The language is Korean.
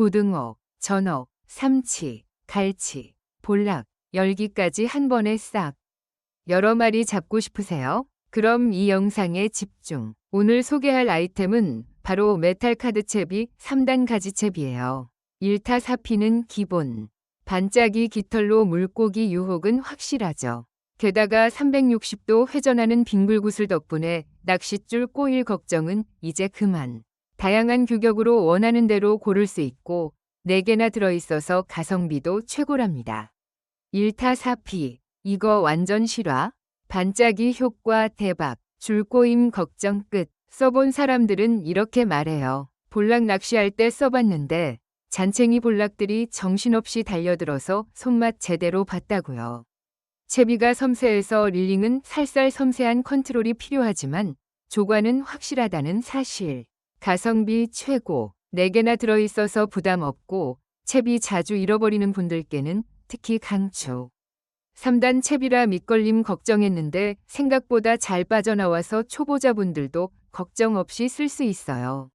고등어, 전어, 삼치, 갈치, 볼락, 열기까지 한 번에 싹. 여러 마리 잡고 싶으세요? 그럼 이 영상에 집중. 오늘 소개할 아이템은 바로 메탈 카드 채비 3단 가지 채비예요. 1타 4피는 기본. 반짝이 깃털로 물고기 유혹은 확실하죠. 게다가 360도 회전하는 빙글구슬 덕분에 낚싯줄 꼬일 걱정은 이제 그만. 다양한 규격으로 원하는 대로 고를 수 있고 4개나 들어있어서 가성비도 최고랍니다. 1타 4피. 이거 완전 실화? 반짝이 효과 대박. 줄꼬임 걱정 끝. 써본 사람들은 이렇게 말해요. 볼락 낚시할 때 써봤는데 잔챙이 볼락들이 정신없이 달려들어서 손맛 제대로 봤다고요. 채비가 섬세해서 릴링은 살살 섬세한 컨트롤이 필요하지만 조과는 확실하다는 사실. 가성비 최고. 4개나 들어있어서 부담 없고 채비 자주 잃어버리는 분들께는 특히 강추. 3단 채비라 밑걸림 걱정했는데 생각보다 잘 빠져나와서 초보자분들도 걱정 없이 쓸 수 있어요.